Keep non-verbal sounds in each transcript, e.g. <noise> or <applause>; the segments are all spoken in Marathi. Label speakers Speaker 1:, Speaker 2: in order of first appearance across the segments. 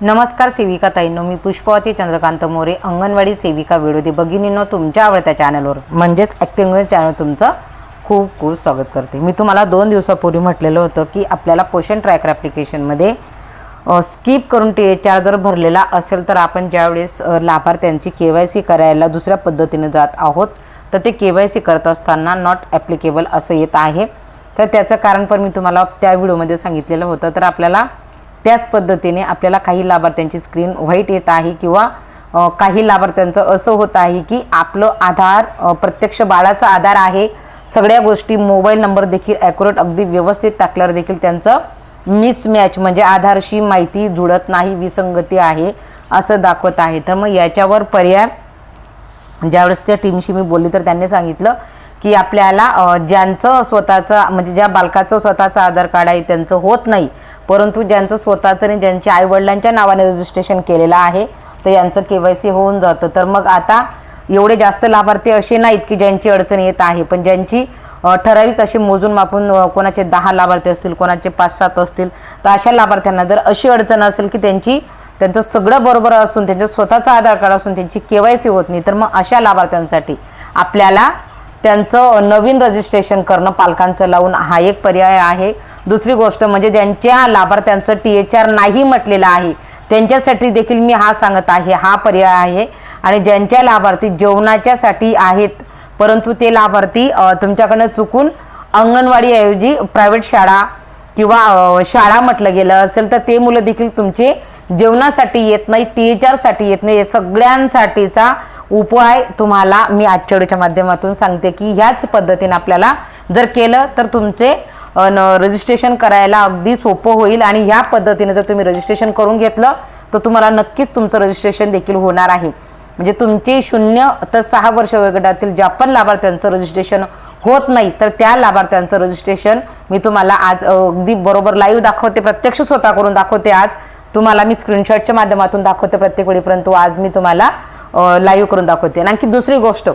Speaker 1: नमस्कार सेविका ताईंनो मी पुष्पवती चंद्रकांत मोरे अंगणवाडी सेविका विरोधी भगिनींनो तुमच्या आवडत्या चॅनलवर म्हणजेच ॲक्टिंग चॅनल तुमचं खूप खूप स्वागत करते. मी तुम्हाला दोन दिवसापूर्वी म्हटलेलं होतं की आपल्याला पोषण ट्रॅकर ॲप्लिकेशनमध्ये स्किप करून टी एच आर जर भरलेला असेल तर आपण ज्यावेळेस लाभार्थ्यांची के वाय सी करायला दुसऱ्या पद्धतीने जात आहोत तर ते के वाय सी करत असताना नॉट ॲप्लिकेबल असं येत आहे. तर त्याचं कारण पण मी तुम्हाला त्या व्हिडिओमध्ये सांगितलेलं होतं. तर आपल्याला त्याच पद्धतीने आपल्याला काही लाभार्थ्यांची स्क्रीन व्हाईट येत आहे किंवा काही लाभार्थ्यांचं असं होत आहे की आपलं आधार प्रत्यक्ष बाळाचा आधार आहे. सगळ्या गोष्टी मोबाईल नंबर देखील ॲक्युरेट अगदी व्यवस्थित टाकल्यावर देखील त्यांचं मिसमॅच म्हणजे आधारशी माहिती जुळत नाही विसंगती आहे असं दाखवत आहे. तर मग याच्यावर पर्याय ज्यावेळेस त्या टीमशी मी बोलली तर त्यांनी सांगितलं की आपल्याला ज्यांचं स्वतःचं म्हणजे ज्या बालकाचं स्वतःचं आधार कार्ड आहे त्यांचं होत नाही. परंतु ज्यांचं स्वतःचं आणि ज्यांच्या आईवडिलांच्या नावाने रजिस्ट्रेशन केलेलं आहे तर यांचं के वाय सी होऊन जातं. तर मग आता एवढे जास्त लाभार्थी असे नाहीत की ज्यांची अडचण येत आहे पण ज्यांची ठराविक असे मोजून मापून कोणाचे दहा लाभार्थी असतील कोणाचे पाच सात असतील तर अशा लाभार्थ्यांना जर अशी अडचण असेल की त्यांची त्यांचं सगळं बरोबर असून त्यांचं स्वतःचं आधार कार्ड असून त्यांची के वाय सी होत नाही तर मग अशा लाभार्थ्यांसाठी आपल्याला त्यांचं नवीन रजिस्ट्रेशन करणं पालकांचं लावून हा एक पर्याय आहे. दुसरी गोष्ट म्हणजे ज्यांच्या लाभार्थ्यांचं टी एच आर नाही म्हटलेलं आहे त्यांच्यासाठी देखील मी हा सांगत आहे. हा पर्याय आहे आणि ज्यांच्या लाभार्थी जेवणाच्यासाठी आहेत परंतु ते लाभार्थी तुमच्याकडनं चुकून अंगणवाडीऐवजी प्रायव्हेट शाळा किंवा शाळा म्हटलं गेलं असेल तर ते मुलं देखील तुमचे जेवणासाठी येत नाही टी येत नाही या सगळ्यांसाठीचा उपाय तुम्हाला मी आजच्या व्हिडिओच्या माध्यमातून सांगते की ह्याच पद्धतीने आपल्याला जर केलं तर तुमचे रजिस्ट्रेशन करायला अगदी सोपं होईल आणि ह्या पद्धतीने जर तुम्ही रजिस्ट्रेशन करून घेतलं तर तुम्हाला नक्कीच तुमचं रजिस्ट्रेशन देखील होणार आहे. म्हणजे तुमचे शून्य तर सहा वर्ष वयोगटातील ज्या पण लाभार्थ्यांचं रजिस्ट्रेशन होत नाही तर त्या लाभार्थ्यांचं रजिस्ट्रेशन मी तुम्हाला आज अगदी बरोबर लाईव्ह दाखवते. प्रत्यक्ष स्वतः करून दाखवते आज. तुम्हाला मी स्क्रीनशॉटच्या माध्यमातून दाखवते प्रत्येक वेळी परंतु आज मी तुम्हाला लाईव्ह करून दाखवते. आणखी दुसरी गोष्ट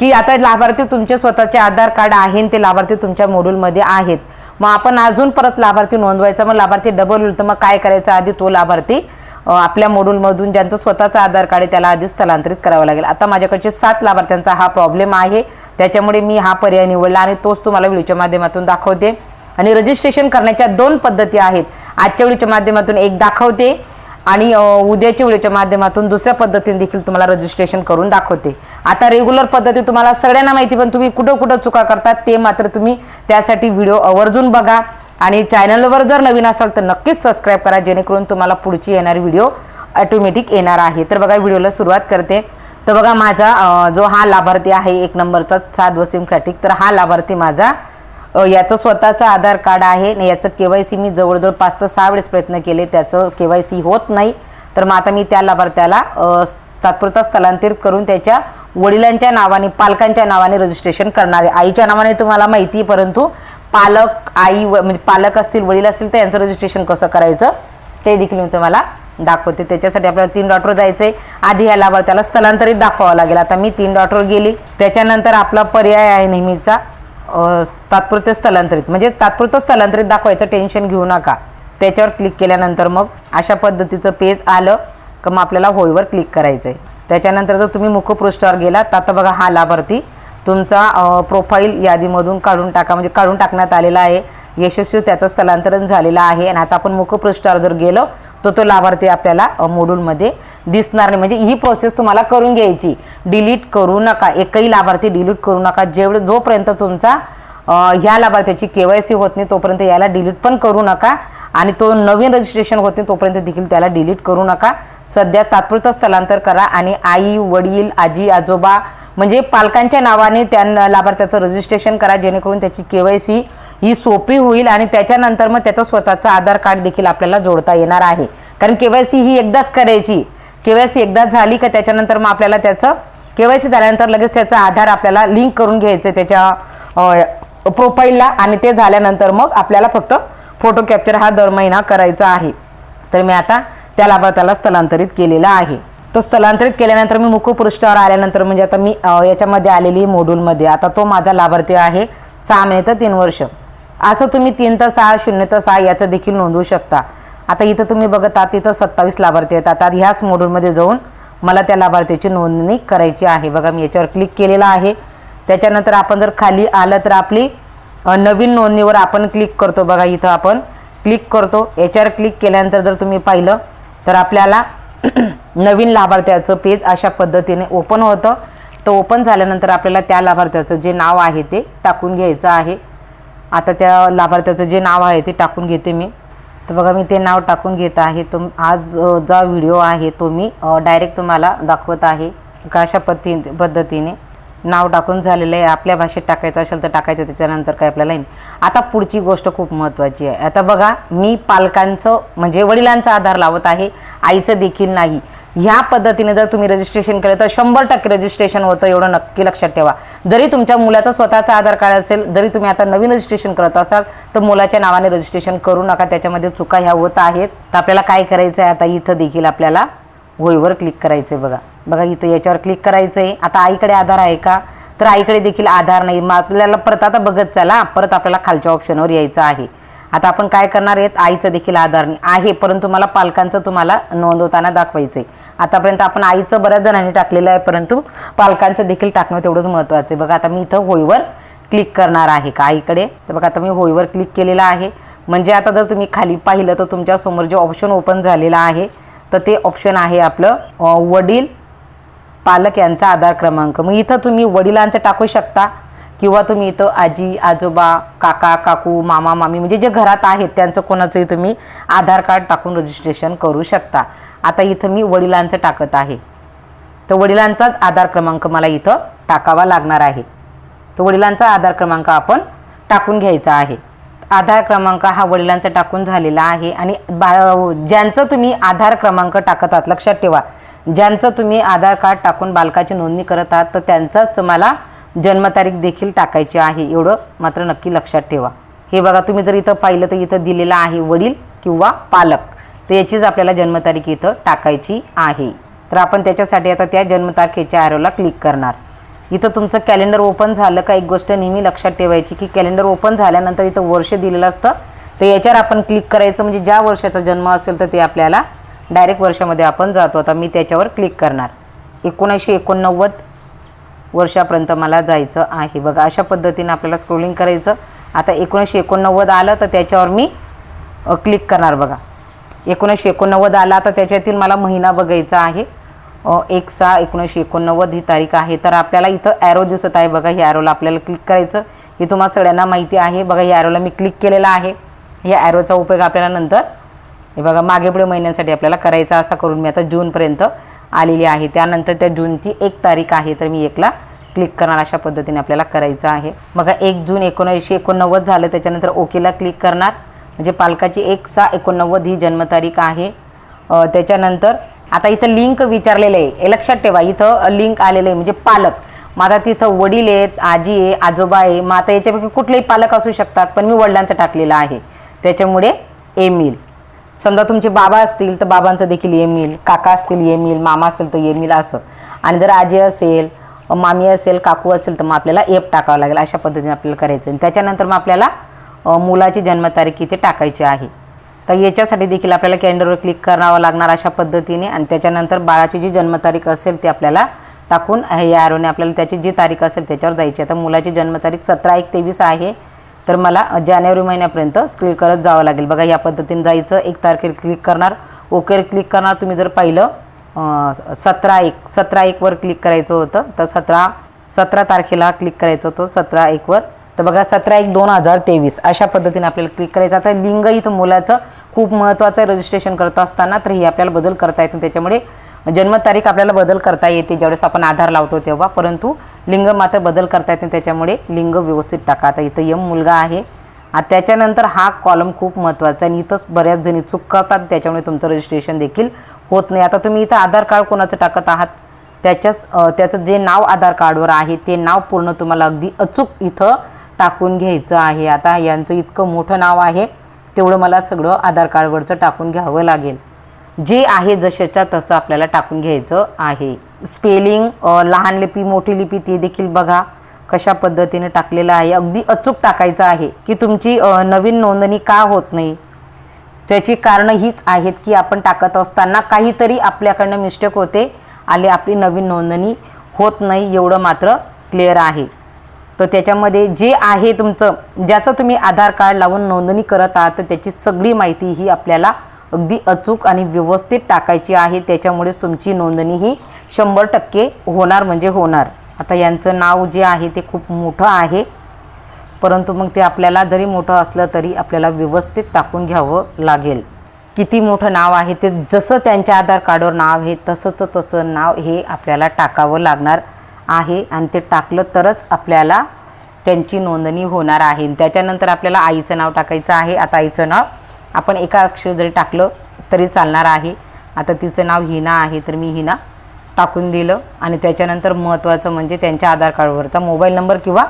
Speaker 1: की आता लाभार्थी तुमचे स्वतःचे आधार कार्ड आहे ते लाभार्थी तुमच्या मॉड्यूलमध्ये आहेत. मग आपण अजून परत लाभार्थी नोंदवायचा मग लाभार्थी डबल होईल तर मग काय करायचं? आधी तो लाभार्थी आपल्या मोडूलमधून ज्यांचं स्वतःचं आधार कार्ड आहे त्याला आधी स्थलांतरित करावं लागेल. आता माझ्याकडचे सात लाभार्थ्यांचा हा प्रॉब्लेम आहे. त्याच्यामुळे मी हा पर्याय निवडला आणि तोच तुम्हाला व्हिडिओच्या माध्यमातून दाखवते. आणि रजिस्ट्रेशन करण्याच्या दोन पद्धती आहेत. आजच्या व्हिडिओच्या माध्यमातून एक दाखवते आणि उद्याच्या व्हिडिओच्या माध्यमातून दुसऱ्या पद्धतीने देखील तुम्हाला रजिस्ट्रेशन करून दाखवते. आता रेग्युलर पद्धती तुम्हाला सगळ्यांना माहिती पण तुम्ही कुठं कुठं चुका करतात ते मात्र तुम्ही त्यासाठी व्हिडिओ आवर्जून बघा. आणि चॅनलवर जर नवीन असाल तर नक्कीच सबस्क्राईब करा जेणेकरून तुम्हाला पुढची येणारी व्हिडिओ ऑटोमॅटिक येणार आहे. तर बघा व्हिडिओला सुरुवात करते. तर बघा माझा जो हा लाभार्थी आहे एक नंबरचा सात वसीम खॅटिक तर हा लाभार्थी माझा याचं स्वतःचं आधार कार्ड आहे. आणि याचं के वाय सी मी जवळजवळ पाच ते सहा वेळेस प्रयत्न केले. त्याचं के वाय सी होत नाही. तर मग आता मी त्या लाभार्थ्याला तात्पुरता स्थलांतरित करून त्याच्या वडिलांच्या नावाने पालकांच्या नावाने रजिस्ट्रेशन करणार आहे. आईच्या नावाने तुम्हाला माहिती आहे परंतु पालक आई व- म्हणजे पालक असतील वडील असतील तर यांचं रजिस्ट्रेशन कसं करायचं ते देखील मी तुम्हाला दाखवते. त्याच्यासाठी आपल्याला तीन डॉक्टर आहे आधी या लाभार्थ्याला स्थलांतरित दाखवावं लागेल. आता मी तीन डॉक्टर गेली. त्याच्यानंतर आपला पर्याय आहे नेहमीचा तात्पुरते स्थलांतरित. म्हणजे तात्पुरतं स्थलांतरित दाखवायचं टेन्शन घेऊ नका. त्याच्यावर क्लिक केल्यानंतर मग अशा पद्धतीचं पेज आलं का मग आपल्याला होईवर क्लिक करायचं आहे त्याच्यानंतर जर तुम्ही मुखपृष्ठावर गेला तर आता बघा हा लाभार्थी तुमचा प्रोफाईल यादीमधून काढून टाका. म्हणजे काढून टाकण्यात आलेला आहे. यशस्वी त्याचं स्थलांतरण झालेलं आहे. आणि आता आपण मुखपृष्ठावर जर गेलो तर तो लाभार्थी आपल्याला मोडूलमध्ये दिसणार नाही. म्हणजे ही प्रोसेस तुम्हाला करून घ्यायची. डिलीट करू नका. एकही लाभार्थी डिलीट करू नका. जेवढं जोपर्यंत तुमचा ह्या लाभार्थ्याची के वाय सी होत नाही तोपर्यंत याला डिलीट पण करू नका. आणि तो नवीन रजिस्ट्रेशन होत नाही तोपर्यंत देखील त्याला डिलीट करू नका. सध्या तात्पुरतं स्थलांतर करा आणि आई वडील आजी आजोबा म्हणजे पालकांच्या नावाने त्या लाभार्थ्याचं रजिस्ट्रेशन करा जेणेकरून त्याची के वाय सी ही सोपी होईल आणि त्याच्यानंतर मग त्याचं स्वतःचं आधार कार्ड देखील आपल्याला जोडता येणार आहे. कारण के वाय सी ही एकदाच करायची. के वाय सी एकदाच झाली का त्याच्यानंतर मग आपल्याला त्याचं के वाय सी झाल्यानंतर लगेच त्याचा आधार आपल्याला लिंक करून घ्यायचं आहे त्याच्या प्रोफाईलला आणि ते झाल्यानंतर मग आपल्याला फक्त फोटो कॅप्चर हा दर महिना करायचा आहे. तर मी आता त्या लाभार्थ्याला स्थलांतरित केलेला आहे. तर स्थलांतरित केल्यानंतर मी मुखपृष्ठावर आल्यानंतर म्हणजे आता मी याच्यामध्ये आलेली मोड्यूलमध्ये आता तो माझा लाभार्थी आहे सहा महिने तर तीन वर्ष. असं तुम्ही तीन तर सहा शून्य तर सहा याचं देखील नोंदवू शकता. आता इथं तुम्ही बघत आहात इथं सत्तावीस लाभार्थी आहेत. आता ह्याच मोडूलमध्ये जाऊन मला त्या लाभार्थीची नोंदणी करायची आहे. बघा मी याच्यावर क्लिक केलेलं आहे. त्याच्यानंतर आपण जर खाली आलं तर आपली नवीन नोंदणीवर आपण क्लिक करतो. बघा इथं आपण क्लिक करतो. याच्यावर क्लिक केल्यानंतर जर तुम्ही पाहिलं तर आपल्याला <clears throat> नवीन लाभार्थ्याचं पेज अशा पद्धतीने ओपन होतं. तर ओपन झाल्यानंतर आपल्याला त्या लाभार्थ्याचं जे नाव आहे ते टाकून घ्यायचं आहे. आता त्या लाभार्थ्याचं जे नाव आहे ते टाकून घेते मी. तर बघा मी ते नाव टाकून घेत आहे. तुम आज जो व्हिडिओ आहे तो मी डायरेक्ट तुम्हाला दाखवत आहे. का अशा पद्धती पद्धतीने. नाव टाकून झालेलं आहे. आपल्या भाषेत टाकायचं असेल तर टाकायचं त्याच्यानंतर काय आपल्याला येईल. आता पुढची गोष्ट खूप महत्त्वाची आहे. आता बघा मी पालकांचं म्हणजे वडिलांचा आधार लावत आहे. आईचं देखील नाही. ह्या पद्धतीने जर तुम्ही रजिस्ट्रेशन केलं तर शंभर टक्के रजिस्ट्रेशन होतं एवढं नक्की लक्षात ठेवा. जरी तुमच्या मुलाचं स्वतःचा आधार कार्ड असेल जरी तुम्ही आता नवीन रजिस्ट्रेशन करत असाल तर मुलाच्या नावाने रजिस्ट्रेशन करू नका. त्याच्यामध्ये चुका ह्या होत आहेत. तर आपल्याला काय करायचं आहे आता इथं देखील आपल्याला होईवर क्लिक करायचं आहे बघा. बघा इथं याच्यावर क्लिक करायचं आहे आता आईकडे आधार आहे का? तर आईकडे देखील आधार नाही. मग आपल्याला परत आता बघत चला. परत आपल्याला खालच्या ऑप्शनवर यायचं आहे. आता आपण काय करणार आहेत? आईचं देखील आधार नाही. आहे परंतु मला पालकांचं तुम्हाला नोंदवताना दाखवायचं आहे आतापर्यंत आपण आईचं बऱ्याच जणांनी टाकलेलं आहे परंतु पालकांचं देखील टाकणं तेवढंच महत्त्वाचं आहे. बघा आता मी इथं होईवर क्लिक करणार आहे का आईकडे? तर बघा आता मी होईवर क्लिक केलेलं आहे. म्हणजे आता जर तुम्ही खाली पाहिलं तर तुमच्यासमोर जे ऑप्शन ओपन झालेलं आहे तर ते ऑप्शन आहे आपलं वडील पालक यांचा आधार क्रमांक. मग इथं तुम्ही वडिलांचं टाकू शकता किंवा तुम्ही इथं आजी आजोबा काका काकू मामा मामी म्हणजे जे घरात आहेत त्यांचं कोणाचंही तुम्ही आधार कार्ड टाकून रजिस्ट्रेशन करू शकता. आता इथं मी वडिलांचं टाकत आहे. तर वडिलांचाच आधार क्रमांक मला इथं टाकावा लागणार आहे. तर वडिलांचा आधार क्रमांक आपण टाकून घ्यायचा आहे. आधार क्रमांक हा वडिलांचा टाकून झालेला आहे. आणि बा ज्यांचं तुम्ही आधार क्रमांक टाकत आहात लक्षात ठेवा. ज्यांचं तुम्ही आधार कार्ड टाकून बालकाची नोंदणी करत आहात तर त्यांचाच तुम्हाला जन्मतारीख देखील टाकायची आहे. एवढं मात्र नक्की लक्षात ठेवा. हे बघा तुम्ही जर इथं पाहिलं तर इथं दिलेलं आहे वडील किंवा पालक तर याचीच आपल्याला जन्मतारीख इथं टाकायची आहे. तर आपण त्याच्यासाठी आता त्या जन्मतारखेच्या ॲरोला क्लिक करणार. इथं तुमचं कॅलेंडर ओपन झालं का? एक गोष्ट नेहमी लक्षात ठेवायची की कॅलेंडर ओपन झाल्यानंतर इथं वर्ष दिलेलं असतं. तर याच्यावर आपण क्लिक करायचं म्हणजे ज्या वर्षाचा जन्म असेल तर ते आपल्याला डायरेक्ट वर्षामध्ये आपण जातो. आता मी त्याच्यावर क्लिक करणार. एकोणीसशे एकोणनव्वद वर्षापर्यंत मला जायचं आहे. बघा अशा पद्धतीने आपल्याला स्क्रोलिंग करायचं. आता एकोणीसशे एकोणनव्वद आलं तर त्याच्यावर मी क्लिक करणार बघा. एकोणीसशे एकोणनव्वद आला तर त्याच्यातील मला महिना बघायचा आहे. एक सहा एकोणीसशे एकोणनव्वद ही तारीख आहे. तर आपल्याला इथं ॲरो दिसत आहे. बघा ह्या ॲरोला आपल्याला क्लिक करायचं. हे तुम्हाला सगळ्यांना माहिती आहे. बघा ह्या ॲरोला मी क्लिक केलेला आहे. ह्या ॲरोचा उपयोग आपल्याला नंतर हे बघा मागे पुढे महिन्यांसाठी आपल्याला करायचा असा करून मी आता जूनपर्यंत आलेली आहे. त्यानंतर त्या जूनची एक तारीख आहे. तर मी एकला क्लिक करणार अशा पद्धतीने आपल्याला करायचं आहे. बघा एक जून एकोणीसशे एकोणनव्वद झालं. त्याच्यानंतर ओकेला क्लिक करणार. म्हणजे पालकाची एक सहा एकोणनव्वद ही जन्मतारीख आहे. त्याच्यानंतर आता इथं लिंक विचारलेलं आहे. हे लक्षात ठेवा इथं लिंक आलेलं आहे म्हणजे पालक. मग आता तिथं वडील आहेत आजी आहे आजोबा आहे मग आता याच्यापैकी कुठलेही पालक असू शकतात पण मी वडिलांचं टाकलेलं आहे. त्याच्यामुळे एम येईल समजा तुमचे बाबा असतील तर बाबांचं देखील एम येईल काका असतील एम येईल मामा असेल तर एम येईल असं. आणि जर आजी असेल मामी असेल काकू असेल तर मग आपल्याला एप टाकावं लागेल अशा पद्धतीने आपल्याला करायचं आणि त्याच्यानंतर मग आपल्याला मुलाची जन्मतारीख इथे टाकायची आहे. तर याच्यासाठी देखील आपल्याला कॅलेंडरवर क्लिक करावं लागणार अशा पद्धतीने. आणि त्याच्यानंतर बाळाची जी जन्मतारीख असेल ती आपल्याला टाकून या ॲरोने आपल्याला त्याची जी तारीख असेल त्याच्यावर जायची आता मुलाची जन्मतारीख सतरा एक तेवीस आहे. तर मला जानेवारी महिन्यापर्यंत स्क्रीन करत जावं लागेल. बघा या पद्धतीने जायचं. एक तारखेवर क्लिक करणार. ओकेवर क्लिक करणार. तुम्ही जर पाहिलं सतरा एक सतरा एकवर क्लिक करायचं होतं तर सतरा सतरा तारखेला क्लिक करायचं होतं. सतरा एकवर तर बघा सतरा एक दोन हजार तेवीस अशा पद्धतीने आपल्याला क्लिक करायचं. आता लिंग इथं मुलाचं खूप महत्त्वाचं आहे रजिस्ट्रेशन करत असताना तर हे आपल्याला बदल करता येते त्याच्यामुळे जन्मतारीख आपल्याला बदल करता येते ज्यावेळेस आपण आधार लावतो तेव्हा. परंतु लिंग मात्र बदल करता येते त्याच्यामुळे लिंग व्यवस्थित टाका. आता इथं यम मुलगा आहे. आता त्याच्यानंतर हा कॉलम खूप महत्त्वाचा आहे. आणि इथंच बऱ्याच जणी चूक करतात त्याच्यामुळे तुमचं रजिस्ट्रेशन देखील होत नाही. आता तुम्ही इथं आधार कार्ड कोणाचं टाकत आहात? त्याच्याच त्याचं जे नाव आधार कार्डवर आहे ते नाव पूर्ण तुम्हाला अगदी अचूक इथं टाकून घ्यायचं आहे. आता यांचं इतकं मोठं नाव आहे तेवढं मला सगळं आधार कार्डवरचं टाकून घ्यावं लागेल. जे आहे जशाच्या तसं आपल्याला टाकून घ्यायचं आहे. स्पेलिंग लहान लिपी मोठी लिपी ते देखील बघा कशा पद्धतीने टाकलेलं आहे. अगदी अचूक टाकायचं आहे की तुमची नवीन नोंदणी का होत नाही. त्याची कारणं हीच आहेत की आपण टाकत असताना काहीतरी आपल्याकडनं मिस्टेक होते आले आपली नवीन नोंदणी होत नाही एवढं मात्र क्लिअर आहे. तर त्याच्यामध्ये जे आहे तुमचं ज्याचं तुम्ही आधार कार्ड लावून नोंदणी करत आहात तर त्याची सगळी माहिती ही आपल्याला अगदी अचूक आणि व्यवस्थित टाकायची आहे. त्याच्यामुळेच तुमची नोंदणी ही शंभर टक्के होणार म्हणजे होणार. आता यांचं नाव जे आहे ते खूप मोठं आहे. परंतु मग ते आपल्याला जरी मोठं असलं तरी आपल्याला व्यवस्थित टाकून घ्यावं लागेल. किती मोठं नाव आहे ते जसं त्यांच्या आधार कार्डवर नाव आहे तसंच तसं नाव हे आपल्याला टाकावं लागणार. आहे आणि ते टाकलं तरच आपल्याला त्यांची नोंदणी होणार आहे. त्याच्यानंतर आपल्याला आईचं नाव टाकायचं आहे. आता आईचं नाव आपण एका अक्षर जरी टाकलं तरी चालणार आहे. आता तिचं नाव हिना आहे तर मी हिना टाकून दिलं. आणि त्याच्यानंतर महत्त्वाचं म्हणजे त्यांच्या आधार कार्डवरचा मोबाईल नंबर किंवा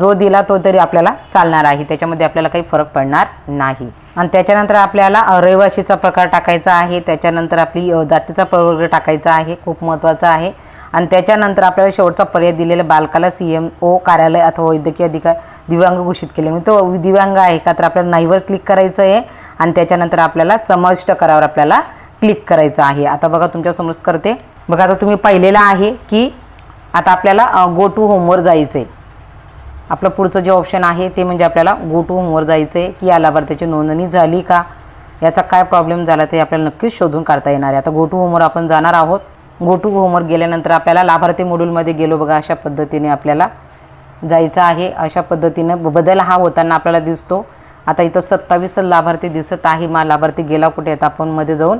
Speaker 1: जो दिला तो तरी आपल्याला चालणार आहे. त्याच्यामध्ये आपल्याला काही फरक पडणार नाही. आणि त्याच्यानंतर आपल्याला रहिवाशीचा प्रकार टाकायचा आहे. त्याच्यानंतर आपली जातीचा प्रवर्ग टाकायचा आहे. खूप महत्त्वाचा आहे. आणि त्याच्यानंतर आपल्याला शेवटचा पर्याय दिलेला बालकाला सी एम ओ कार्यालय अथवा वैद्यकीय अधिकार दिव्यांग घोषित केले. म्हणजे तो दिव्यांग आहे का तर आपल्याला नाहीवर क्लिक करायचं आहे आणि त्याच्यानंतर आपल्याला समाविष्ट करावर आपल्याला क्लिक करायचं आहे. आता बघा तुमच्यासमोरच करते. बघा आता तुम्ही पाहिलेलं आहे की आता आपल्याला गो टू होमवर जायचं आहे आपलं पुढचं जे ऑप्शन आहे ते म्हणजे आपल्याला गो टू होमवर जायचं आहे की या लाभार्थ्याची नोंदणी झाली का? याचा काय प्रॉब्लेम झाला ते आपल्याला नक्कीच शोधून काढता येणार आहे. आता गो टू होमवर आपण जाणार आहोत. गो टू गेल्यानंतर आपल्याला लाभार्थी मॉड्यूलमध्ये गेलो बघा अशा पद्धतीने आपल्याला जायचं आहे. अशा पद्धतीनं बदल हा होताना आपल्याला दिसतो. आता इथं सत्तावीस लाभार्थी दिसत आहे. मा लाभार्थी गेला कुठे? आहेत आपण मध्ये जाऊन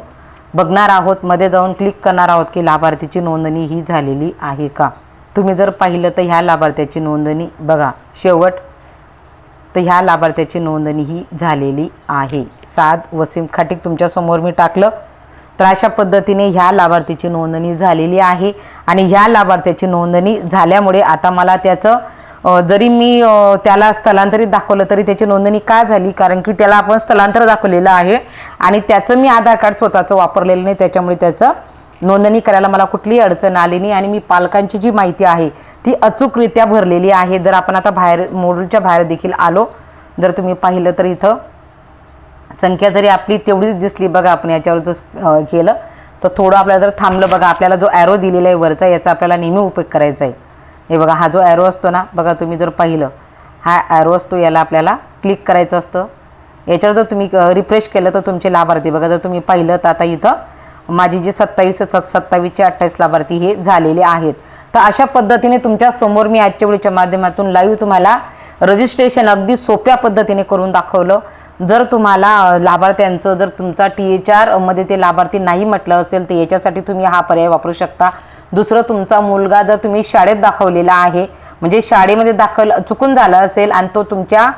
Speaker 1: बघणार आहोत. मध्ये जाऊन क्लिक करणार आहोत की लाभार्थीची नोंदणी ही झालेली आहे का? तुम्ही जर पाहिलं तर ह्या लाभार्थ्याची नोंदणी बघा. शेवट तर ह्या लाभार्थ्याची नोंदणी ही झालेली आहे. साद वसीम खाटीक तुमच्यासमोर मी टाकलं. तर अशा पद्धतीने ह्या लाभार्थीची नोंदणी झालेली आहे आणि ह्या लाभार्थ्याची नोंदणी झाल्यामुळे आता मला त्याचं जरी मी त्याला स्थलांतरित दाखवलं तरी त्याची नोंदणी का झाली? कारण की त्याला आपण स्थलांतर दाखवलेलं आहे आणि त्याचं मी आधार कार्ड स्वतःचं वापरलेलं नाही. त्याच्यामुळे त्याचं नोंदणी करायला मला कुठलीही अडचण आली नाही आणि मी पालकांची जी माहिती आहे ती अचूकरित्या भरलेली आहे. जर आपण आता बाहेर मोडूलच्या बाहेर देखील आलो जर तुम्ही पाहिलं तर इथं संख्या जरी आपली तेवढीच दिसली बघा आपण याच्यावर जर केलं तर थोडं आपल्याला जर थांबलं बघा आपल्याला जो ॲरो दिलेला आहे वरचा याचा आपल्याला नेहमी उपयोग करायचा आहे. हे बघा हा जो ॲरो असतो ना बघा तुम्ही जर पाहिलं हा ॲरो असतो याला आपल्याला क्लिक करायचं असतं. याच्यावर जर तुम्ही रिफ्रेश केलं तर तुमचे लाभार्थी बघा जर तुम्ही पाहिलं तर आता इथं माझी जी सत्तावीस सत्तावीसचे अठ्ठावीस लाभार्थी हे झालेले आहेत. तर अशा पद्धतीने तुमच्यासमोर मी आजच्या वेळीच्या माध्यमातून लाईव्ह तुम्हाला रजिस्ट्रेशन अगदी सोप्या पद्धतीने करून दाखवलं. जर तुम्हाला लाभार्थ्यांचं जर तुमचा टी एच आरमध्ये ते लाभार्थी नाही म्हटलं असेल तर याच्यासाठी तुम्ही हा पर्याय वापरू शकता. दुसरं तुमचा मुलगा जर तुम्ही शाळेत दाखवलेला आहे म्हणजे शाळेमध्ये दाखल चुकून झालं असेल आणि तो तुमच्या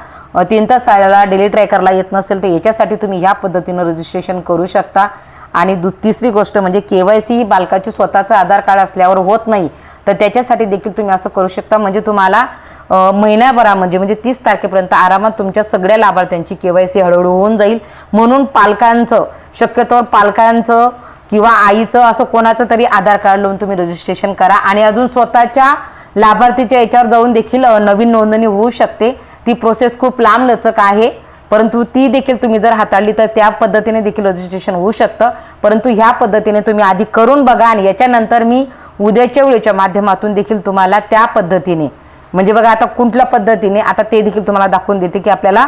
Speaker 1: तीन तास शाळेला डेली ट्रॅकरला येत नसेल तर याच्यासाठी तुम्ही ह्या पद्धतीनं रजिस्ट्रेशन करू शकता. आणि दु तिसरी गोष्ट म्हणजे के वाय सी ही बालकाची स्वतःचं आधार कार्ड असल्यावर होत नाही. तर त्याच्यासाठी देखील तुम्ही असं करू शकता. म्हणजे तुम्हाला महिन्याभरा महिन्याभरामध्ये म्हणजे तीस तारखेपर्यंत आरामात तुमच्या सगळ्या लाभार्थ्यांची के वाय सी हळूहळू होऊन जाईल. म्हणून पालकांचं शक्यतोवर पालकांचं किंवा आईचं असं कोणाचं तरी आधार कार्ड लावून तुम्ही रजिस्ट्रेशन करा. आणि अजून स्वतःच्या लाभार्थीच्या याच्यावर जाऊन देखील नवीन नोंदणी होऊ शकते. ती प्रोसेस खूप लांबलचक आहे. परंतु ती देखील तुम्ही जर हाताळली तर त्या पद्धतीने देखील रजिस्ट्रेशन होऊ शकतं. परंतु ह्या पद्धतीने तुम्ही आधी करून बघा आणि याच्यानंतर मी उद्याच्या वेळेच्या माध्यमातून देखील तुम्हाला त्या पद्धतीने म्हणजे बघा आता कुठल्या पद्धतीने आता ते देखील तुम्हाला दाखवून देते की आपल्याला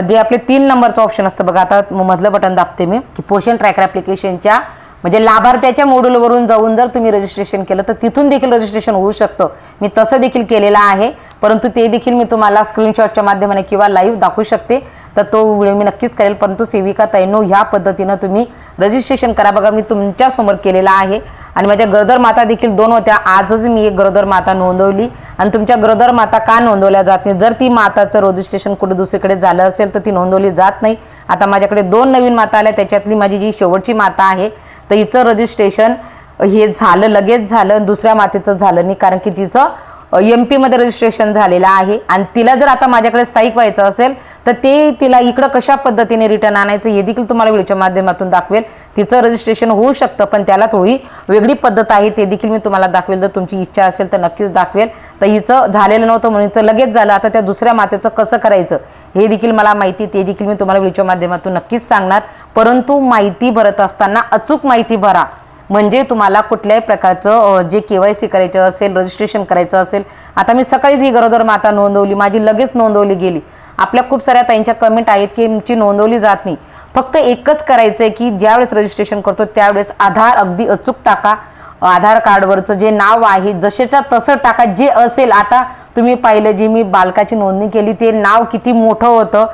Speaker 1: जे आपले तीन नंबरचं ऑप्शन असतं बघा आता मधलं बटन दाबते मी की पोषण ट्रॅकर ॲप्लिकेशनच्या म्हणजे लाभार्थ्याच्या मॉड्यूलवरून जाऊन जर तुम्ही रजिस्ट्रेशन केलं तर तिथून देखील रजिस्ट्रेशन होऊ शकतं. मी तसं देखील केलेलं आहे. परंतु ते देखील मी तुम्हाला स्क्रीनशॉटच्या माध्यमाने किंवा लाईव्ह दाखवू शकते. तर तो व्हिडिओ मी नक्कीच करेल. परंतु सेविका तैनो ह्या पद्धतीनं तुम्ही रजिस्ट्रेशन करा. बघा मी तुमच्यासमोर केलेलं आहे. आणि माझ्या गरोदर माता देखील दोन होत्या. आजच मी एक गरोदर माता नोंदवली. आणि तुमच्या गरोदर माता का नोंदवल्या जात नाही? जर ती माताचं रजिस्ट्रेशन कुठे दुसरीकडे झालं असेल तर ती नोंदवली जात नाही. आता माझ्याकडे दोन नवीन माता आल्या. त्याच्यातली माझी जी शेवटची माता आहे तर हिचं रजिस्ट्रेशन हे झालं लगेच झालं. दुसऱ्या मातेचं झालं नाही. कारण की तिचं एम पीमध्ये रजिस्ट्रेशन झालेलं आहे. आणि तिला जर आता माझ्याकडे स्थायिक व्हायचं असेल तर ते तिला इकडं कशा पद्धतीने रिटर्न आणायचं हे देखील तुम्हाला व्हिडिओच्या माध्यमातून दाखवेल. तिचं रजिस्ट्रेशन होऊ शकतं पण त्याला थोडी वेगळी पद्धत आहे ते देखील मी तुम्हाला दाखवेल. जर तुमची इच्छा असेल तर नक्कीच दाखवेल. तर हिचं झालेलं नव्हतं म्हणून हिचं लगेच झालं. आता त्या दुसऱ्या मातेचं कसं करायचं हे देखील मला माहिती ते देखील मी तुम्हाला व्हिडिओच्या माध्यमातून नक्कीच सांगणार. परंतु माहिती भरत असताना अचूक माहिती भरा. म्हणजे तुम्हाला कुठल्याही प्रकारचं जे के वाय सी करायचं असेल रजिस्ट्रेशन करायचं असेल आता मी सकाळीच ही गरोदर माता नोंदवली माझी लगेच नोंदवली गेली. आपल्या खूप साऱ्या ताईंच्या कमेंट आहेत की तुमची नोंदवली जात नाही. फक्त एकच करायचं आहे की ज्यावेळेस रजिस्ट्रेशन करतो त्यावेळेस आधार अगदी अचूक टाका. आधार कार्डवरचं जे नाव आहे जसेच्या तसं टाका. जे असेल आता तुम्ही पाहिलं जे मी बालकाची नोंदणी केली ते नाव किती मोठं होतं.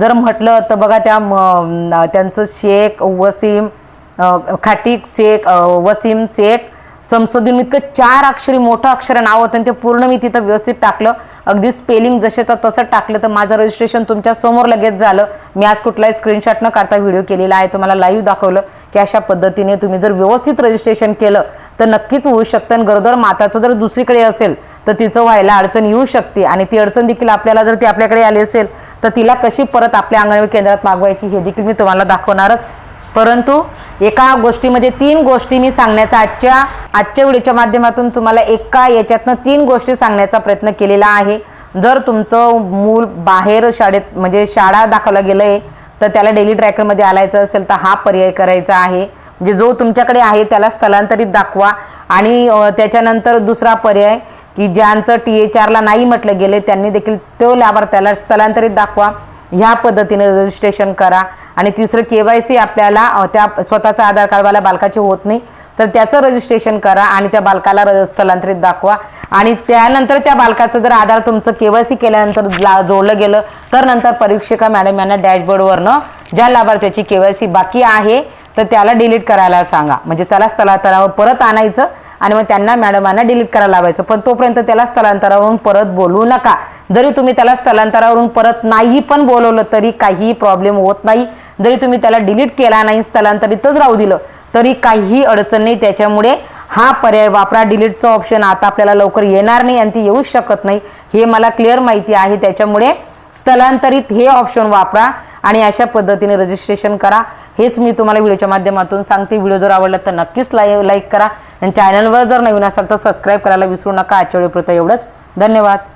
Speaker 1: जर म्हटलं तर बघा त्या म, त्यांचं शेख वसीम खाटिक शेख वसीम शेख समसुद्दीन इतकं चार अक्षरी मोठं अक्षर नाव होतं आणि ते पूर्ण मी तिथं व्यवस्थित टाकलं. अगदी स्पेलिंग जशाचं तसं टाकलं तर माझं रजिस्ट्रेशन तुमच्यासमोर लगेच झालं. मी आज कुठलाही स्क्रीनशॉट न काढता व्हिडिओ केलेला आहे तुम्हाला लाईव्ह दाखवलं की अशा पद्धतीने तुम्ही जर व्यवस्थित रजिस्ट्रेशन केलं तर नक्कीच होऊ शकतं. आणि गरोदर माताचं जर दुसरीकडे असेल तर तिचं व्हायला अडचण येऊ शकते. आणि ती अडचण देखील आपल्याला जर ती आपल्याकडे आली असेल तर तिला कशी परत आपल्या अंगणवाडी केंद्रात मागवायची हे देखील मी तुम्हाला दाखवणारच. परंतु एका गोष्टीमध्ये तीन गोष्टी मी सांगण्याचा आजच्या आजच्या व्हिडिओच्या माध्यमातून तुम्हाला एका याच्यातनं तीन गोष्टी सांगण्याचा प्रयत्न केलेला आहे. जर तुमचं मूल बाहेर शाळेत म्हणजे शाळा दाखवला गेलं आहे तर त्याला डेली ट्रॅकरमध्ये आलायचं असेल तर हा पर्याय करायचा आहे. म्हणजे जो तुमच्याकडे आहे त्याला स्थलांतरित दाखवा. आणि त्याच्यानंतर दुसरा पर्याय की ज्यांचं टी एच आरला नाही म्हटलं गेले त्यांनी देखील तो लाभार्थ्याला स्थलांतरित दाखवा. ह्या पद्धतीने रजिस्ट्रेशन करा. आणि तिसरं के वाय सी आपल्याला त्या स्वतःचा आधार कार्डवाल्या बालकाचे होत नाही. तर त्याचं रजिस्ट्रेशन करा आणि त्या बालकाला र- स्थलांतरित दाखवा. आणि त्यानंतर त्या बालकाचं जर आधार तुमचं के वाय सी केल्यानंतर ला- जोडलं गेलं तर नंतर परीक्षिका मॅडम यांना डॅशबोर्डवरनं ज्या लाभार्थ्याची के वाय सी बाकी आहे तर त्याला डिलीट करायला सांगा. म्हणजे त्याला स्थलांतरावर परत आणायचं आणि मग त्यांना मॅडमांना डिलीट करायला लावायचं. पण तोपर्यंत त्याला स्थलांतरावरून परत बोलवू नका. जरी तुम्ही त्याला स्थलांतरावरून परत नाही पण बोलवलं तरी काही प्रॉब्लेम होत नाही. जरी तुम्ही त्याला डिलीट केला नाही स्थलांतरितच राहू दिलं तरी काहीही अडचण नाही. त्याच्यामुळे हा पर्याय वापरा. डिलीटचं ऑप्शन आता आपल्याला लवकर येणार नाही आणि ती येऊच शकत नाही. हे मला क्लिअर माहिती आहे. त्याच्यामुळे स्थलांतरित हे ऑप्शन वापरा आणि अशा पद्धतीने रजिस्ट्रेशन करा. हेच मी तुम्हाला व्हिडिओच्या माध्यमातून सांगते. व्हिडिओ जर आवडला तर नक्कीच लाईक लाईक करा. आणि चॅनलवर जर नवीन असाल तर सबस्क्राईब करायला विसरू नका. आजच्या वेळेपुरतं एवढंच. धन्यवाद.